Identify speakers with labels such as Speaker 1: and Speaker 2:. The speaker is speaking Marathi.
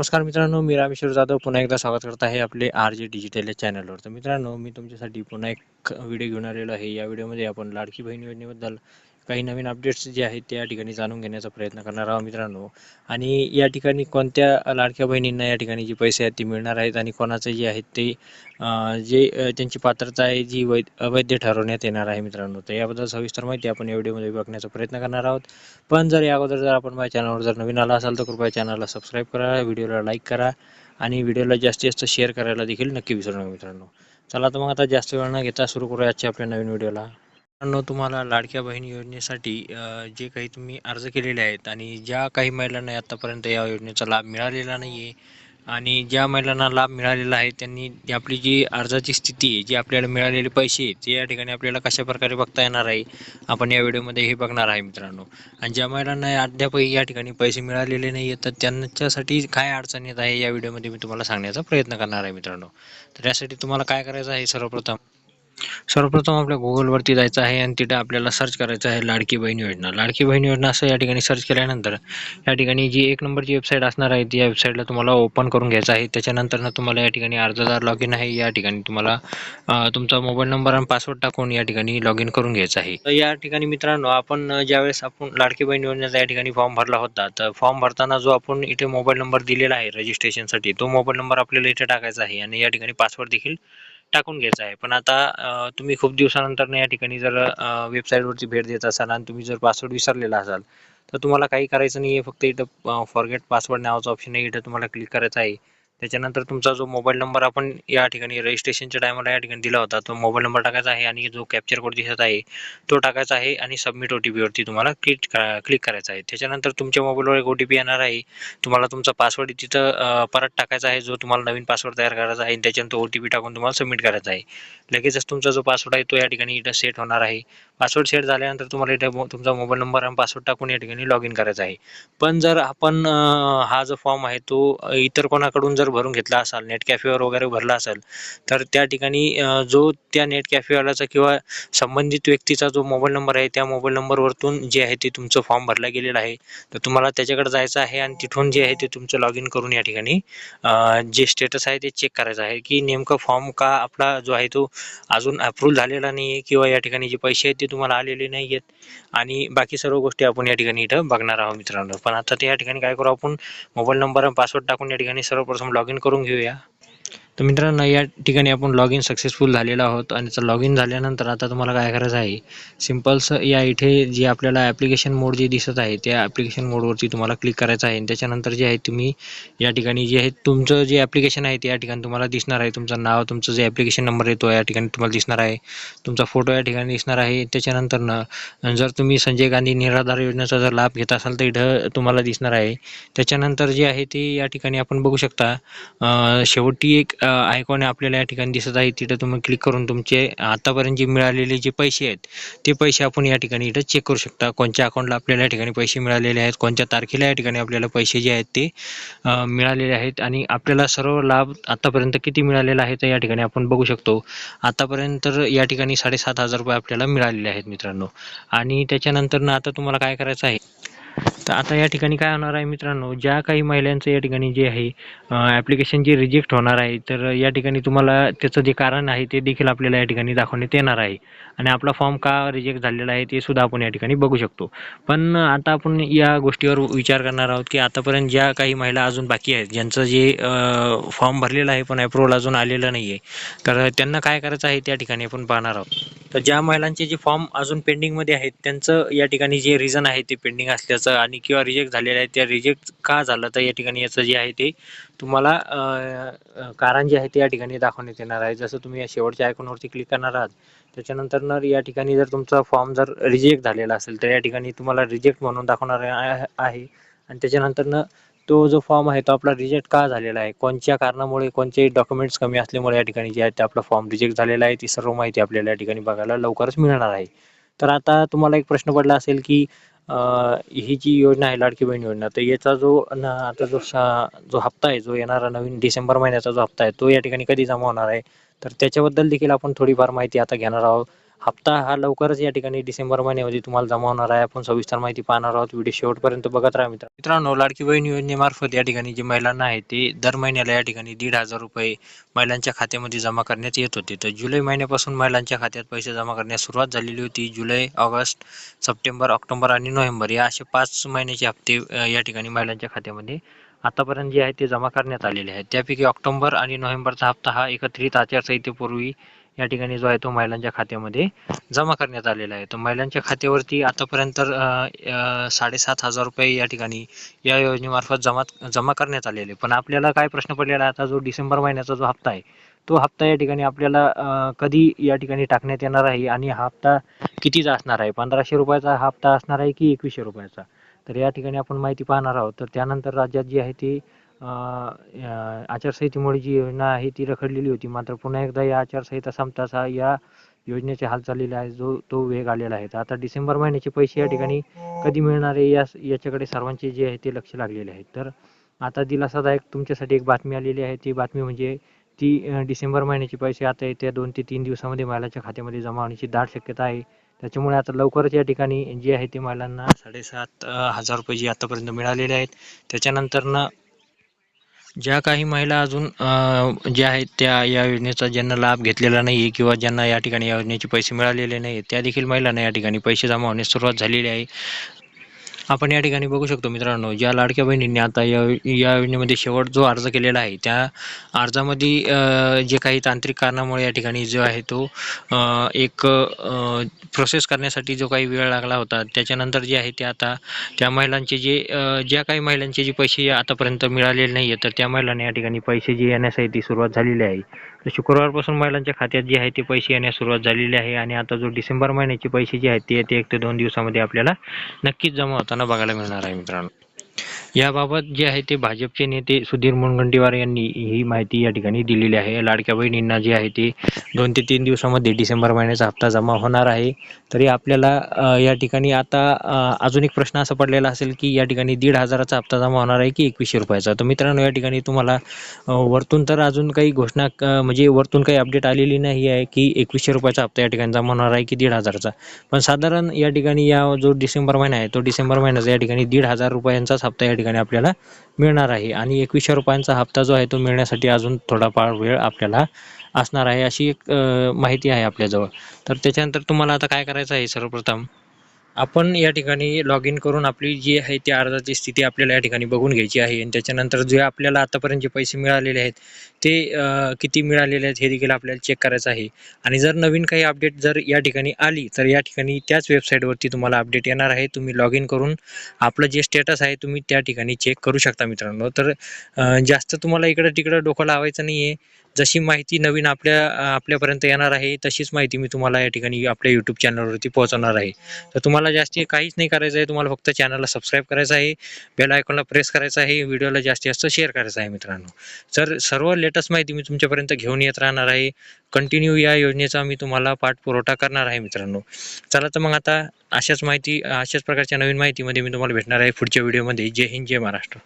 Speaker 1: नमस्कार मित्रांनो मी रामेश्वर जाधव पुन्हा एकदा स्वागत करत आहे आपले आर जे डिजिटल या चॅनलवर. तर मित्रांनो मी तुमच्यासाठी पुन्हा एक व्हिडिओ घेऊन आलेलो आहे. या व्हिडिओमध्ये आपण लाडकी बहीण योजनेबद्दल काही नवीन अपडेट्स जे आहेत त्या ठिकाणी जाणून घेण्याचा प्रयत्न करणार आहोत मित्रांनो. आणि या ठिकाणी कोणत्या लाडक्या बहिणींना या ठिकाणी जे पैसे आहेत ते मिळणार आहेत आणि कोणाचे जे आहेत ते जे त्यांची पात्रता आहे जी वैध अवैध ठरवण्यात येणार आहे मित्रांनो. तर याबद्दल सविस्तर माहिती आपण या व्हिडिओमध्ये बघण्याचा प्रयत्न करणार आहोत. पण जर या अगोदर जर आपण माझ्या चॅनलवर जर नवीन आला असाल तर कृपया चॅनलला सबस्क्राईब करा व्हिडिओला लाईक करा आणि व्हिडिओला जास्तीत जास्त शेअर करायला देखील नक्की विसरू नका मित्रांनो. चला तर मग आता जास्त वेळ न घेता सुरू करूया आजच्या आपल्या नवीन व्हिडिओला. मित्रांनो तुम्हाला लाडक्या बहीण योजनेसाठी जे काही तुम्ही अर्ज केलेले आहेत आणि ज्या काही महिलांना आत्तापर्यंत या योजनेचा लाभ मिळालेला नाही आहे आणि ज्या महिलांना लाभ मिळालेला आहे त्यांनी आपली जी अर्जाची स्थिती आहे जी आपल्याला मिळालेले पैसे आहेत ते या ठिकाणी आपल्याला कशा प्रकारे बघता येणार आहे आपण या व्हिडिओमध्ये हे बघणार आहे मित्रांनो. आणि ज्या महिलांना अद्यापही या ठिकाणी पैसे मिळालेले नाही आहेत तर त्यांच्यासाठी काय अडचण येत आहे या व्हिडिओमध्ये मी तुम्हाला सांगण्याचा प्रयत्न करणार आहे मित्रांनो. तर यासाठी तुम्हाला काय करायचं आहे सर्वप्रथम? सर्वप्रथम आपल्या गुगलवरती जायचं आहे आणि तिथे आपल्याला सर्च करायचं आहे लाडकी बहीण योजना. लाडकी बहीण योजना असं या ठिकाणी सर्च केल्यानंतर या ठिकाणी जी एक नंबरची वेबसाईट असणार आहे ती या वेबसाईटला तुम्हाला ओपन करून घ्यायचं आहे. त्याच्यानंतर तुम्हाला या ठिकाणी अर्जदार लॉग इन आहे या ठिकाणी तुम्हाला तुमचा मोबाईल नंबर आणि पासवर्ड टाकून या ठिकाणी लॉग इन करून घ्यायचं आहे. तर या ठिकाणी मित्रांनो आपण ज्यावेळेस आपण लाडकी बहीण योजनेचा या ठिकाणी फॉर्म भरला होता तर फॉर्म भरताना जो आपण इथे मोबाईल नंबर दिलेला आहे रजिस्ट्रेशनसाठी तो मोबाईल नंबर आपल्याला इथे टाकायचा आहे आणि या ठिकाणी पासवर्ड देखील टाकून घ्यायचा आहे. पण आता तुम्ही खूप दिवसानंतर या ठिकाणी जर वेबसाईटवरची भेट देत असाल आणि तुम्ही जर पासवर्ड विसरलेला असाल तर तुम्हाला काही करायचं नाही आहे फक्त इथं फॉरगेट पासवर्ड नावाचा ऑप्शन आहे. इथं तुम्हाला क्लिक करायचं आहे. त्याच्यानंतर तुमचा जो मोबाईल नंबर आपण या ठिकाणी रजिस्ट्रेशनच्या टायमाला या ठिकाणी दिला होता तो मोबाईल नंबर टाकायचा आहे आणि जो कॅप्चर कोड दिसत आहे तो टाकायचा आहे आणि सबमिट ओ टी पीवरती तुम्हाला क्लिक क्लिक करायचं आहे. त्याच्यानंतर तुमच्या मोबाईलवर एक ओ टी पी येणार आहे. तुम्हाला तुमचा पासवर्ड तिथं परत टाकायचा आहे जो तुम्हाला नवीन पासवर्ड तयार करायचा आहे आणि त्याच्यानंतर ओ टी पी टाकून तुम्हाला सबमिट करायचा आहे. लगेचच तुमचा जो पासवर्ड आहे तो या ठिकाणी इथं सेट होणार आहे. पासवर्ड सेट झाल्यानंतर तुम्हाला इथे मो- तुमचा मोबाईल नंबर आणि पासवर्ड टाकून या ठिकाणी लॉग इन करायचा आहे. पण जर आपण हा जो फॉर्म आहे तो इतर कोणाकडून जर भरून घेतला असाल नेट कॅफेवर वगैरे भरला असेल तर त्या ठिकाणी जो त्या नेट कॅफेवाल्याचा किंवा संबंधित व्यक्तीचा जो मोबाईल नंबर आहे त्या मोबाईल नंबरवरतून जे आहे ते तुमचं फॉर्म भरला गेलेला आहे. तर तुम्हाला त्याच्याकडे जायचं आहे आणि तिथून जे आहे ते तुमचं लॉग इन करून या ठिकाणी जे स्टेटस आहे ते चेक करायचं आहे की नेमकं फॉर्म का आपला जो आहे तो अजून अप्रूव्ह झालेला नाही आहे किंवा या ठिकाणी जे पैसे आहेत ते तुम्हाला आलेले नाही आहेत आणि बाकी सर्व गोष्टी आपण या ठिकाणी इथं बघणार आहोत मित्रांनो. पण आता ते या ठिकाणी काय करू आपण मोबाईल नंबर आणि पासवर्ड टाकून या ठिकाणी सर्वप्रथम लॉग इन करून घेऊया. तर मित्रांनो या ठिकाणी आपण लॉग इन सक्सेसफुल झालेलो आहोत आणि लॉग इन झाल्यानंतर आता तुम्हाला काय करायचं आहे? सिम्पल्स या इथे जे आपल्याला ॲप्लिकेशन मोड जे दिसत आहे त्या ॲप्लिकेशन मोडवरती तुम्हाला क्लिक करायचं आहे. आणि त्याच्यानंतर जे आहे तुम्ही या ठिकाणी जे आहे तुमचं जे ॲप्लिकेशन आहे ते या ठिकाणी तुम्हाला दिसणार आहे. तुमचं नाव तुमचं जे ॲप्लिकेशन नंबर येतो या ठिकाणी तुम्हाला दिसणार आहे. तुमचा फोटो या ठिकाणी दिसणार आहे. त्याच्यानंतर जर तुम्ही संजय गांधी निराधार योजनेचा जर लाभ घेत असाल तर इथं तुम्हाला दिसणार आहे. त्याच्यानंतर जे आहे ते या ठिकाणी आपण बघू शकता शेवटी एक आयकॉन आपल्याला या ठिकाणी दिसत आहे. तिथं तुम्ही क्लिक करून तुमचे आतापर्यंत जे मिळालेले जे पैसे आहेत ते पैसे आपण या ठिकाणी इथं चेक करू शकता. कोणत्या अकाउंटला आपल्याला या ठिकाणी पैसे मिळालेले आहेत कोणत्या तारखेला या ठिकाणी आपल्याला पैसे जे आहेत ते मिळालेले आहेत. आणि आपल्याला सर्व लाभ आतापर्यंत किती मिळालेला आहे तर या ठिकाणी आपण बघू शकतो. आतापर्यंत या ठिकाणी साडेसात हजार रुपये आपल्याला मिळालेले आहेत मित्रांनो. आणि त्याच्यानंतर ना आता तुम्हाला काय करायचं आहे? तर आता या ठिकाणी काय होणार आहे मित्रांनो? ज्या काही महिलांचं या ठिकाणी जे आहे ॲप्लिकेशन जे रिजेक्ट होणार आहे तर या ठिकाणी तुम्हाला त्याचं जे कारण आहे ते देखील आपल्याला या ठिकाणी दाखवण्यात येणार आहे. आणि आपला फॉर्म का रिजेक्ट झालेला आहे ते सुद्धा आपण या ठिकाणी बघू शकतो. पण आता आपण या गोष्टीवर विचार करणार आहोत की आतापर्यंत ज्या काही महिला अजून बाकी आहेत ज्यांचं जे फॉर्म भरलेलं आहे पण अप्रुव्हल अजून आलेलं नाही आहे तर त्यांना काय करायचं आहे त्या ठिकाणी आपण पाहणार आहोत. तर ज्या महिलांचे जे फॉर्म अजून पेंडिंगमध्ये आहेत त्यांचं या ठिकाणी जे रिझन आहे ते पेंडिंग असल्याचं आणि किंवा रिजेक्ट झालेलं आहे त्या रिजेक्ट का झालं तर या ठिकाणी याचं जे आहे ते तुम्हाला कारण जे आहे ते या ठिकाणी दाखवण्यात येणार आहे. जसं तुम्ही या शेवटच्या आयकॉनवरती क्लिक करणार आहात त्याच्यानंतर या ठिकाणी जर तुमचा फॉर्म जर रिजेक्ट झालेला असेल तर या ठिकाणी तुम्हाला रिजेक्ट म्हणून दाखवणार आहे आणि त्याच्यानंतर तो जो फॉर्म आहे तो आपला रिजेक्ट का झालेला आहे? कोणत्या कारणामुळे कोणते डॉक्युमेंट्स कमी असल्यामुळे या ठिकाणी जे आहे ते आपला फॉर्म रिजेक्ट झालेला आहे? ती सर्व माहिती आपल्याला या ठिकाणी बघायला लवकरच मिळणार आहे. तर आता तुम्हाला एक प्रश्न पडला असेल की ही जी योजना आहे लाडकी बहीण योजना तर याचा जो न आता जो जो हप्ता आहे जो येणारा नवीन डिसेंबर महिन्याचा जो हप्ता आहे तो या ठिकाणी कधी जमा होणार आहे? तर त्याच्याबद्दल देखील आपण थोडीफार माहिती आता घेणार आहोत. हप्ता हा लवकरच या ठिकाणी डिसेंबर महिन्यामध्ये तुम्हाला जमा होणार आहे. आपण सविस्तर माहिती पाहणार आहोत. व्हिडिओ शेवटपर्यंत बघत राहा मित्र मित्रांनो लाडकी बहीण योजनेमार्फत या ठिकाणी जे महिलांना आहे ते दर महिन्याला या ठिकाणी दीड हजार रुपये महिलांच्या खात्यामध्ये जमा करण्यात येत होते. तर जुलै महिन्यापासून महिलांच्या खात्यात पैसे जमा करण्यास सुरुवात झालेली होती. जुलै ऑगस्ट सप्टेंबर ऑक्टोबर आणि नोव्हेंबर या असे पाच महिन्याचे हप्ते या ठिकाणी महिलांच्या खात्यामध्ये आतापर्यंत जे आहे ते जमा करण्यात आलेले आहेत. त्यापैकी ऑक्टोबर आणि नोव्हेंबरचा हप्ता हा एकत्रित आचारसंहितेपूर्वी या ठिकाणी जो आहे तो महिलांच्या खात्यामध्ये जमा करण्यात आलेला आहे. तर महिलांच्या खात्यावरती आतापर्यंत साडेसात हजार रुपये या ठिकाणी या योजनेमार्फत जमा जमा करण्यात आलेले. पण आपल्याला काय प्रश्न पडलेला आहे? आता जो डिसेंबर महिन्याचा जो हप्ता आहे तो हप्ता या ठिकाणी आपल्याला कधी या ठिकाणी टाकण्यात येणार आहे आणि हा हप्ता कितीचा असणार आहे? पंधराशे रुपयाचा हा हप्ता असणार आहे की एकवीसशे रुपयाचा? तर या ठिकाणी आपण माहिती पाहणार आहोत. तर त्यानंतर राज्यात जी आहे ती आचारसंहितेमुळे जी योजना आहे ती रखडलेली होती. मात्र पुन्हा एकदा या आचारसंहिता संपताच या योजनेचे हाल चाललेले आहे जो तो वेग आलेला आहे. तर आता डिसेंबर महिन्याचे पैसे या ठिकाणी कधी मिळणार आहे या याच्याकडे सर्वांचे जे आहे ते लक्ष लागलेले आहे. तर आता दिलासादायक तुमच्यासाठी एक बातमी आलेली आहे. ती बातमी म्हणजे ती डिसेंबर महिन्याचे पैसे आता येत्या दोन ते तीन दिवसामध्ये महिलांच्या खात्यामध्ये जमा होण्याची दाट शक्यता आहे. त्याच्यामुळे आता लवकरच या ठिकाणी जे आहे ते महिलांना साडेसात हजार रुपये जे आतापर्यंत मिळालेले आहेत. त्याच्यानंतर ना ज्या काही महिला अजून ज्या आहेत त्या या योजनेचा ज्यांना लाभ घेतलेला नाही आहे किंवा ज्यांना या ठिकाणी या योजनेचे पैसे मिळालेले नाही त्या देखील महिलांना या ठिकाणी पैसे जमा होण्यास सुरुवात झालेली आहे. आपण या ठिकाणी बघू शकतो मित्रांनो ज्या लाडक्या बहिणींनी आता या या योजनेमध्ये शेवट जो अर्ज केलेला आहे त्या अर्जामध्ये जे काही तांत्रिक कारणामुळे या ठिकाणी जो आहे तो एक प्रोसेस करण्यासाठी जो काही वेळ लागला होता त्याच्यानंतर जे आहे ते आता त्या महिलांचे जे ज्या काही महिलांचे जे पैसे आतापर्यंत मिळालेले नाही आहेत तर त्या महिलांना या ठिकाणी पैसे जे येण्यासाठी ती सुरुवात झालेली आहे. तर शुक्रवारपासून महिलांच्या खात्यात जे आहे ते पैसे येण्यास सुरुवात झालेली आहे आणि आता जो डिसेंबर महिन्याचे पैसे जे आहेत ते येते एक ते दोन दिवसामध्ये आपल्याला नक्कीच जमा होताना बघायला मिळणार आहे मित्रांनो. याबाबत जे आहे ते भाजपचे नेते सुधीर मुनगंटीवार यांनी ही माहिती या ठिकाणी दिलेली आहे. लाडक्या बहिणींना जे आहे ते दोन ते तीन दिवसामध्ये डिसेंबर महिन्याचा हप्ता जमा होणार आहे. तरी आपल्याला या ठिकाणी आता अजून एक प्रश्न असा पडलेला असेल की या ठिकाणी दीड हजाराचा हप्ता जमा होणार आहे की एकवीसशे रुपयाचा? तर मित्रांनो या ठिकाणी तुम्हाला वरतून तर अजून काही घोषणा क- म्हणजे वरतून काही अपडेट आलेली नाही आहे की एकवीसशे रुपयाचा हप्ता या ठिकाणी जमा होणार आहे की दीड हजाराचा. पण साधारण या ठिकाणी या जो डिसेंबर महिना आहे तो डिसेंबर महिन्याचा या ठिकाणी दीड हजार रुपयांचाच हप्ता या ठिकाणी आपल्याला मिळणार आहे. आणि एकवीसशे रुपयांचा हप्ता जो आहे तो मिळण्यासाठी अजून थोडाफार वेळ आपल्याला असणार आहे अशी एक माहिती आहे आपल्याजवळ. तर त्याच्यानंतर तुम्हाला आता काय करायचं आहे सर्वप्रथम? आपण या ठिकाणी लॉग इन करून आपली जी आहे त्या अर्जाची स्थिती आपल्याला या ठिकाणी बघून घ्यायची आहे. आणि त्याच्यानंतर जे आपल्याला आतापर्यंत जे पैसे मिळालेले आहेत ते किती मिळालेले आहेत हे देखील आपल्याला चेक करायचं आहे. आणि जर नवीन काही अपडेट जर या ठिकाणी आली तर या ठिकाणी त्याच वेबसाईटवरती तुम्हाला अपडेट येणार आहे. तुम्ही लॉग इन करून आपलं जे स्टेटस आहे तुम्ही त्या ठिकाणी चेक करू शकता मित्रांनो. तर जास्त तुम्हाला इकडं तिकडं डोकं लावायचं नाही आहे जशी माहिती नवीन आपल्या आपल्यापर्यंत येणार आहे तशीच माहिती मी तुम्हाला या ठिकाणी आपल्या यूट्यूब चॅनलवरती पोहोचवणार आहे. तर तुम्हाला जास्ती काहीच नाही करायचं आहे. तुम्हाला फक्त चॅनलला सबस्क्राईब करायचं आहे. बेल आयकॉनला प्रेस करायचं आहे. व्हिडिओला जास्तीत जास्त शेअर करायचं आहे मित्रांनो. तर सर्व लेटेस्ट माहिती मी तुमच्यापर्यंत घेऊन येत राहणार आहे. कंटिन्यू या योजनेचा मी तुम्हाला पाठपुरवठा करणार आहे मित्रांनो. चला तर मग आता अशाच माहिती अशाच प्रकारच्या नवीन माहितीमध्ये मी तुम्हाला भेटणार आहे पुढच्या व्हिडिओमध्ये. जय हिंद जय महाराष्ट्र.